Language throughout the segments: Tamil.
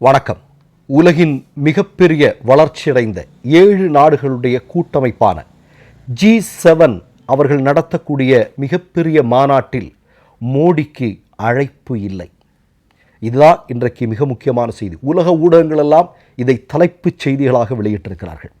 வணக்கம். உலகின் மிகப்பெரிய வளர்ச்சியடைந்த ஏழு நாடுகளுடைய கூட்டமைப்பான ஜி செவன் அவர்கள் நடத்தக்கூடிய மிகப்பெரிய மாநாட்டில் மோடிக்கு அழைப்பு இல்லை. இதுதான் இன்றைக்கு மிக முக்கியமான செய்தி. உலக ஊடகங்களெல்லாம் இதை தலைப்புச் செய்திகளாக வெளியிட்டிருக்கிறார்கள்.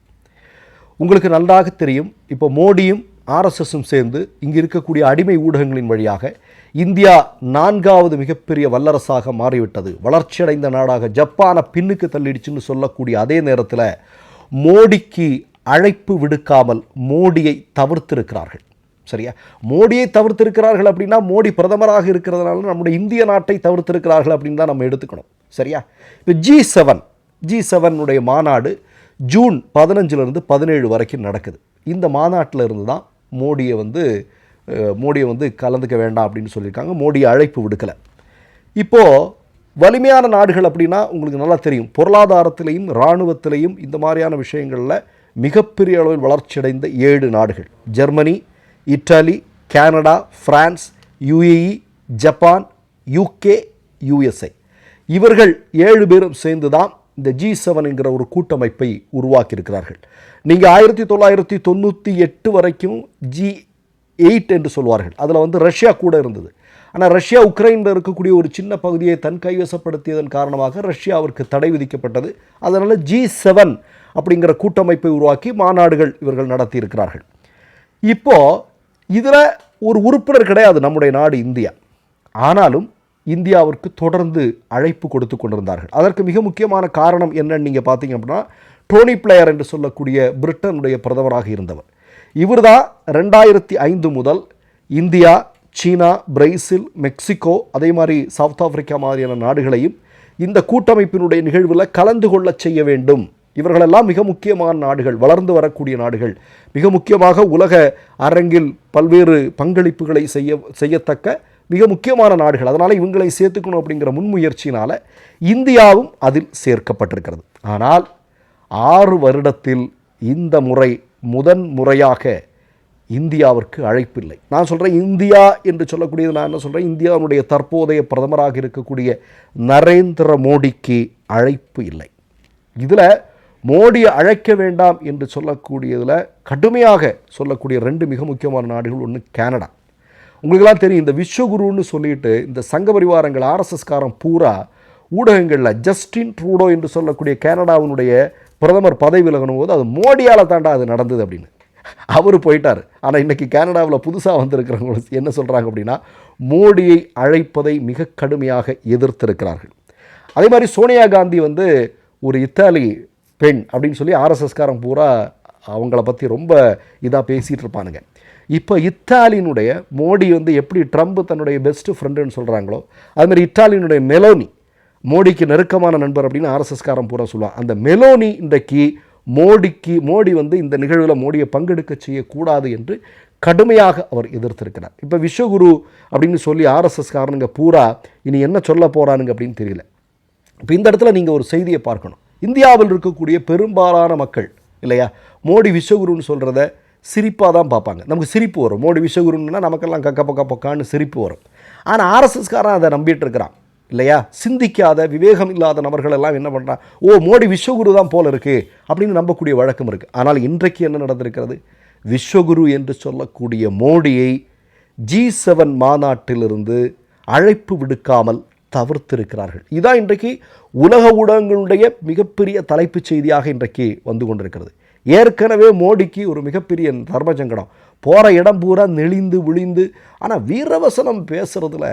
உங்களுக்கு நன்றாக தெரியும். இப்போ மோடியும் ஆர்எஸ்எஸும் சேர்ந்து இங்கு இருக்கக்கூடிய அடிமை ஊடகங்களின் வழியாக இந்தியா நான்காவது மிகப்பெரிய வல்லரசாக மாறிவிட்டது. வளர்ச்சியடைந்த நாடாக ஜப்பானை பின்னுக்கு தள்ளிடுச்சுன்னு சொல்லக்கூடிய அதே நேரத்தில் மோடிக்கு அழைப்பு விடுக்காமல் மோடியை தவிர்த்திருக்கிறார்கள். சரியா? மோடியை தவிர்த்திருக்கிறார்கள் அப்படின்னா மோடி பிரதமராக இருக்கிறதுனால நம்முடைய இந்திய நாட்டை தவிர்த்திருக்கிறார்கள் அப்படின்னு தான் நம்ம எடுத்துக்கணும். சரியா? இப்போ ஜி செவன் ஜி செவனுடைய மாநாடு ஜூன் பதினஞ்சிலிருந்து பதினேழு வரைக்கும் நடக்குது. இந்த மாநாட்டில் இருந்து தான் மோடியை வந்து மோடியை வந்து கலந்துக்க வேண்டாம் அப்படின்னு சொல்லியிருக்காங்க. மோடியை அழைப்பு விடுக்கலை. இப்போது வலிமையான நாடுகள் அப்படின்னா உங்களுக்கு நல்லா தெரியும். பொருளாதாரத்திலையும் இராணுவத்திலையும் இந்த மாதிரியான விஷயங்களில் மிகப்பெரிய அளவில் வளர்ச்சியடைந்த ஏழு நாடுகள். Germany Italy Canada France UAE Japan UK USA. இவர்கள் ஏழு பேரும் சேர்ந்து தான் இந்த ஜி செவன் என்கிற ஒரு கூட்டமைப்பை உருவாக்கியிருக்கிறார்கள். நீங்கள் ஆயிரத்தி தொள்ளாயிரத்தி தொண்ணூற்றி எட்டு வரைக்கும் ஜி எயிட் என்று சொல்வார்கள். அதில் வந்து ரஷ்யா கூட இருந்தது. ஆனால் ரஷ்யா உக்ரைனில் இருக்கக்கூடிய ஒரு சின்ன பகுதியை தன் கைவசப்படுத்தியதன் காரணமாக ரஷ்யாவிற்கு தடை விதிக்கப்பட்டது. அதனால் ஜி செவன் அப்படிங்கிற கூட்டமைப்பை உருவாக்கி மாநாடுகள் இவர்கள் நடத்தியிருக்கிறார்கள். இப்போது இதில் ஒரு உறுப்பினர் கிடையாது நம்முடைய நாடு இந்தியா. ஆனாலும் இந்தியாவிற்கு தொடர்ந்து அழைப்பு கொடுத்து கொண்டிருந்தார்கள். அதற்கு மிக முக்கியமான காரணம் என்னன்னு நீங்கள் பார்த்தீங்க அப்படின்னா டோனி பிளேயர் என்று சொல்லக்கூடிய பிரிட்டனுடைய பிரதமராக இருந்தவர். இவர்தான் ரெண்டாயிரத்தி ஐந்து முதல் இந்தியா சீனா பிரேசில் மெக்சிகோ அதே மாதிரி சவுத் ஆப்பிரிக்கா மாதிரியான நாடுகளையும் இந்த கூட்டமைப்பினுடைய நிகழ்வில் கலந்து கொள்ளச் செய்ய வேண்டும். இவர்களெல்லாம் மிக முக்கியமான நாடுகள் வளர்ந்து வரக்கூடிய நாடுகள். மிக முக்கியமாக உலக அரங்கில் பல்வேறு பங்களிப்புகளை செய்ய செய்யத்தக்க மிக முக்கியமான நாடுகள். அதனால் இவங்களை சேர்த்துக்கணும் அப்படிங்கிற முன்முயற்சியினால் இந்தியாவும் அதில் சேர்க்கப்பட்டிருக்கிறது. ஆனால் ஆறு வருடத்தில் இந்த முறை முதன் முறையாக இந்தியாவிற்கு அழைப்பில்லை. நான் சொல்கிறேன் இந்தியா என்று சொல்லக்கூடியது நான் என்ன சொல்கிறேன் இந்தியாவுடைய தற்போதைய பிரதமராக இருக்கக்கூடிய நரேந்திர மோடிக்கு அழைப்பு இல்லை. இதில் மோடியை அழைக்க வேண்டாம் என்று சொல்லக்கூடியதில் கடுமையாக சொல்லக்கூடிய ரெண்டு மிக முக்கியமான நாடுகள் ஒன்று கனடா. உங்களுக்கெல்லாம் தெரியும் இந்த விஸ்வகுருன்னு சொல்லிட்டு இந்த சங்க பரிவாரங்கள் ஆர்எஸ்எஸ்காரன் பூரா ஊடகங்களில் ஜஸ்டின் ட்ரூடோ என்று சொல்லக்கூடிய கனடாவினுடைய பிரதமர் பதவி விலகணும் போது அது மோடியால் தாண்டா அது நடந்தது அப்படின்னு. அவர் போயிட்டார். ஆனால் இன்றைக்கி கனடாவில் புதுசாக வந்திருக்கிறவங்க என்ன சொல்கிறாங்க அப்படின்னா மோடியை அழைப்பதை மிக கடுமையாக எதிர்த்திருக்கிறார்கள். அதே மாதிரி சோனியா காந்தி வந்து ஒரு இத்தாலி பெண் அப்படின்னு சொல்லி ஆர்எஸ்எஸ்காரன் பூரா அவங்கள பற்றி ரொம்ப இதாக பேசிகிட்டு இருப்பானுங்க. இப்போ இத்தாலியினுடைய மோடி வந்து எப்படி ட்ரம்ப் தன்னுடைய பெஸ்ட் ஃப்ரெண்டுன்னு சொல்கிறாங்களோ அதுமாதிரி இத்தாலியினுடைய மெலோனி மோடிக்கு நெருக்கமான நண்பர் அப்படின்னு ஆர்எஸ்எஸ்காரன் பூரா சொல்லுவான். அந்த மெலோனி இன்றைக்கு மோடிக்கு மோடி வந்து இந்த நிகழ்வில் மோடியை பங்கெடுக்க செய்யக்கூடாது என்று கடுமையாக அவர் எதிர்த்திருக்கிறார். இப்போ விஸ்வகுரு அப்படின்னு சொல்லி ஆர்எஸ்எஸ்காரனுங்க பூரா இனி என்ன சொல்ல போகிறானுங்க அப்படின்னு தெரியல. இப்போ இந்த இடத்துல நீங்கள் ஒரு செய்தியை பார்க்கணும். இந்தியாவில் இருக்கக்கூடிய பெரும்பாலான மக்கள் இல்லையா? மோடி விஸ்வகுருன்னு சொல்கிறத சிரிப்பாக தான் பார்ப்பாங்க. நமக்கு சிரிப்பு வரும். மோடி விஸ்வகுருன்னா நமக்கெல்லாம் கக்க பக்க பக்கான்னு சிரிப்பு வரும். ஆனால் ஆர்எஸ்எஸ்காரன் அதை நம்பிட்டு இருக்கிறான். இல்லையா? சிந்திக்காத விவேகம் இல்லாத நபர்கள் எல்லாம் என்ன பண்ணுறான் ஓ மோடி விஸ்வகுரு தான் போல இருக்கு அப்படின்னு நம்பக்கூடிய வழக்கம் இருக்குது ஆனால் இன்றைக்கு என்ன நடந்திருக்கிறது? விஸ்வகுரு என்று சொல்லக்கூடிய மோடியை ஜி செவன் மாநாட்டிலிருந்து அழைப்பு விடுக்காமல் தவிர்த்திருக்கிறார்கள். இதான் இன்றைக்கு உலக ஊடகங்களுடைய மிகப்பெரிய தலைப்புச் செய்தியாக இன்றைக்கு வந்து கொண்டிருக்கிறது. ஏற்கனவே மோடிக்கு ஒரு மிகப்பெரிய தர்மசங்கடம் போகிற இடம் பூரா நெளிந்து விழிந்து ஆனால் வீரவசனம் பேசுகிறதுல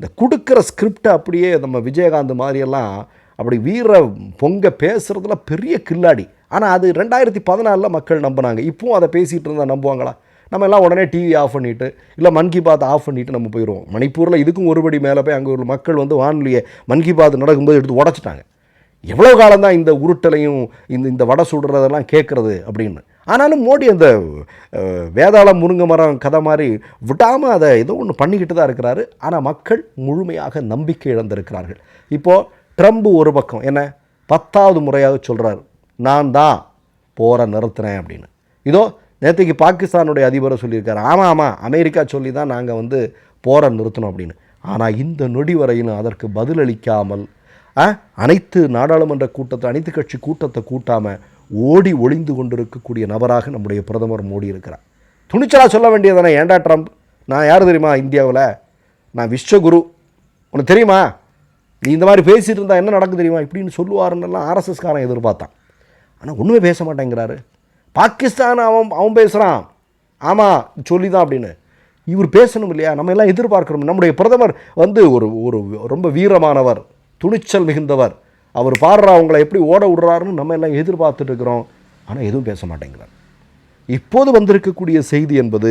இந்த கொடுக்குற ஸ்கிரிப்டை அப்படியே நம்ம விஜயகாந்த் மாதிரியெல்லாம் அப்படி வீர பொங்க பேசுகிறதுல பெரிய கில்லாடி. ஆனால் அது ரெண்டாயிரத்தி பதினாலில் மக்கள் நம்பினாங்க. இப்போவும் அதை பேசிகிட்டு இருந்தால் நம்புவாங்களா? நம்ம எல்லாம் உடனே டிவி ஆஃப் பண்ணிவிட்டு இல்லை மன் கி பாத் ஆஃப் பண்ணிவிட்டு நம்ம போயிடுவோம் மணிப்பூரில் இதுக்கும் ஒருபடி மேலே போய் அங்கே உள்ள மக்கள் வந்து வானொலியை மன் கி பாத் நடக்கும்போது எடுத்து உடச்சிட்டாங்க. எவ்வளோ காலம்தான் இந்த உருட்டலையும் இந்த இந்த வடை சுடுறதெல்லாம் கேட்குறது அப்படின்னு. ஆனாலும் மோடி அந்த வேதாளம் முருங்கை மரம் கதை மாதிரி விடாமல் அதை ஏதோ ஒன்று பண்ணிக்கிட்டு தான் இருக்கிறாரு. ஆனால் மக்கள் முழுமையாக நம்பிக்கை இழந்திருக்கிறார்கள். இப்போது ட்ரம்ப் ஒரு பக்கம் என்ன? பத்தாவது முறையாக சொல்கிறார் நான் தான் போகிற நிறுத்துறேன் அப்படின்னு. இதோ நேற்றுக்கு பாகிஸ்தானுடைய அதிபரை சொல்லியிருக்காரு ஆமாம் ஆமாம் அமெரிக்கா சொல்லி தான் நாங்கள் வந்து போரை நிறுத்தணும் அப்படின்னு. ஆனால் இந்த நொடி வரையிலும் அதற்கு பதிலளிக்காமல் அனைத்து நாடாளுமன்ற கூட்டத்தை அனைத்து கட்சி கூட்டத்தை கூட்டாமல் ஓடி ஒளிந்து கொண்டிருக்கக்கூடிய நபராக நம்முடைய பிரதமர் மோடி இருக்கிறார். துணிச்சலாக சொல்ல வேண்டியதானே ஏண்டா ட்ரம்ப்? நான் யார் தெரியுமா இந்தியாவில்? நான் விஸ்வகுரு. உனக்கு தெரியுமா? நீ இந்த மாதிரி பேசிகிட்டு இருந்தால் என்ன நடக்கும் தெரியுமா? இப்படின்னு சொல்லுவாருன்னெல்லாம் ஆர்எஸ்எஸ்காரன் எதிர்பார்த்தான். ஆனால் ஒன்றுமே பேச மாட்டேங்கிறாரு. பாகிஸ்தான் அவன் அவன் பேசுகிறான் ஆமாம் சொல்லி தான் அப்படின்னு. இவர் பேசணும் இல்லையா? நம்ம எல்லாம் எதிர்பார்க்கிறோம். நம்முடைய பிரதமர் வந்து ஒரு ஒரு ரொம்ப வீரமானவர். துணிச்சல் மிகுந்தவர். அவர் பாடுறா அவங்கள எப்படி ஓட விடுறாருன்னு நம்ம எல்லாம் எதிர்பார்த்துட்டு இருக்கிறோம். ஆனால் எதுவும் பேச மாட்டேங்கிறார். இப்போது வந்திருக்கக்கூடிய செய்தி என்பது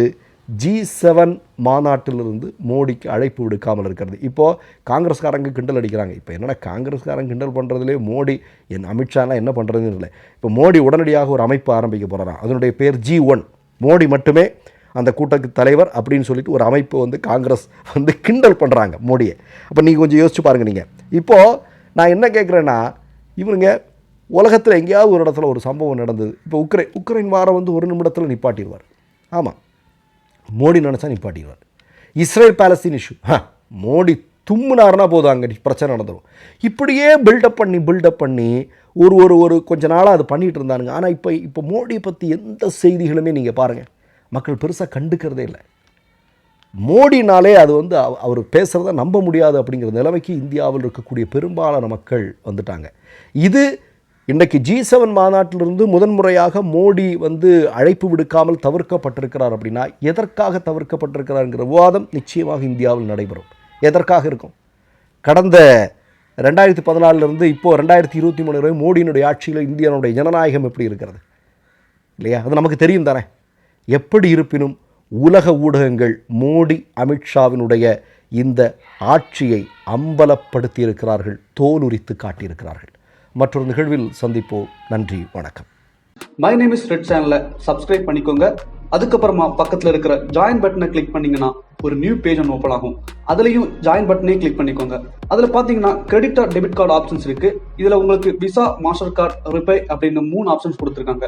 ஜி செவன் மாநாட்டிலிருந்து மோடிக்கு அழைப்பு விடுக்காமல் இருக்கிறது. இப்போது காங்கிரஸ்காரங்க கிண்டல் அடிக்கிறாங்க. இப்போ என்னென்னா காங்கிரஸ்காரங்க கிண்டல் பண்ணுறதுலே மோடி என் அமித்ஷாலாம் என்ன பண்ணுறதுன்னு இல்லை இப்போ மோடி உடனடியாக ஒரு அமைப்பு ஆரம்பிக்க போகிறாராம் அதனுடைய பேர் ஜி ஒன் மோடி மட்டுமே அந்த கூட்டத்துக்கு தலைவர் அப்படின்னு சொல்லிட்டு ஒரு அமைப்பு வந்து காங்கிரஸ் வந்து கிண்டல் பண்ணுறாங்க மோடியை. அப்போ நீங்கள் கொஞ்சம் யோசிச்சு பாருங்கள் நீங்கள் இப்போது நான் என்ன கேட்குறேன்னா இவனுங்க உலகத்தில் எங்கேயாவது ஒரு இடத்துல ஒரு சம்பவம் நடந்தது. இப்போ உக்ரைன் உக்ரைன் வாரம் வந்து ஒரு நிமிடத்தில் நிப்பாட்டிடுவார். ஆமாம் மோடி நினச்சா நிப்பாட்டிடுவார். இஸ்ரேல் பேலஸ்தீன் இஷ்யூ ஆ மோடி தும்முனாருனா போதும் அங்கே பிரச்சனை நடந்துடும் இப்படியே பில்டப் பண்ணி பில்டப் பண்ணி ஒரு ஒரு ஒரு கொஞ்ச நாளாக அது பண்ணிகிட்டு இருந்தானுங்க. ஆனால் இப்போ இப்போ மோடியை பற்றி எந்த செய்திகளுமே நீங்கள் பாருங்கள் மக்கள் பெருசாக கண்டுக்கிறதே இல்லை. மோடினாலே அது வந்து அவ- அவர் பேசுகிறத நம்ப முடியாது அப்படிங்கிற நிலைமைக்கு இந்தியாவில் இருக்கக்கூடிய பெரும்பாலான மக்கள் வந்துட்டாங்க. இது இன்றைக்கு ஜி செவன் மாநாட்டிலிருந்து முதன்முறையாக மோடி வந்து அழைப்பு விடுக்காமல் தவிர்க்கப்பட்டிருக்கிறார் அப்படின்னா எதற்காக தவிர்க்கப்பட்டிருக்கிறாருங்கிற விவாதம் நிச்சயமாக இந்தியாவில் நடைபெறும். எதற்காக இருக்கும்? கடந்த ரெண்டாயிரத்தி பதினாலிருந்து இப்போது ரெண்டாயிரத்தி இருபத்தி மூணு வரை மோடியினுடைய ஆட்சியில் இந்தியாவுடைய ஜனநாயகம் எப்படி இருக்கிறது? இல்லையா? அது நமக்கு தெரியும் தானே. எப்படி இருப்பினும் உலக ஊடகங்கள் மோடி அமித்ஷாவினுடைய இந்த ஆட்சியை அம்பலப்படுத்தி இருக்கிறார்கள் தோலுரித்து காட்டியிருக்கிறார்கள். மற்றொரு நிகழ்வில் சந்திப்போம். நன்றி வணக்கம். மை நேம் இஸ் ரெட் சேனலை சப்ஸ்கிரைப் பண்ணிக்கோங்க. அதுக்கப்புறமா பக்கத்தில் இருக்கிற ஜாயின் பட்டனை கிளிக் பண்ணீங்கன்னா ஒரு நியூ பேஜ் ஒன்று ஓப்பன் ஆகும். அதுலேயும் ஜாயின் பட்டனே கிளிக் பண்ணிக்கோங்க. அதில் பார்த்தீங்கன்னா credit or debit card options இருக்கு. இதில் உங்களுக்கு விசா மாஸ்டர் கார்டு ரிப்பே அப்படின்னு மூணு ஆப்ஷன்ஸ் கொடுத்துருக்காங்க.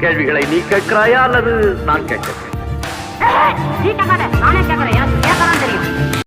கேள்விகளை நீ கேட்கிறாயா அல்லது நான் கேட்கிறேன் நீ கேட்காத. நானே கேட்கறேன். எனக்கு கேட்கலாம் தெரியும்?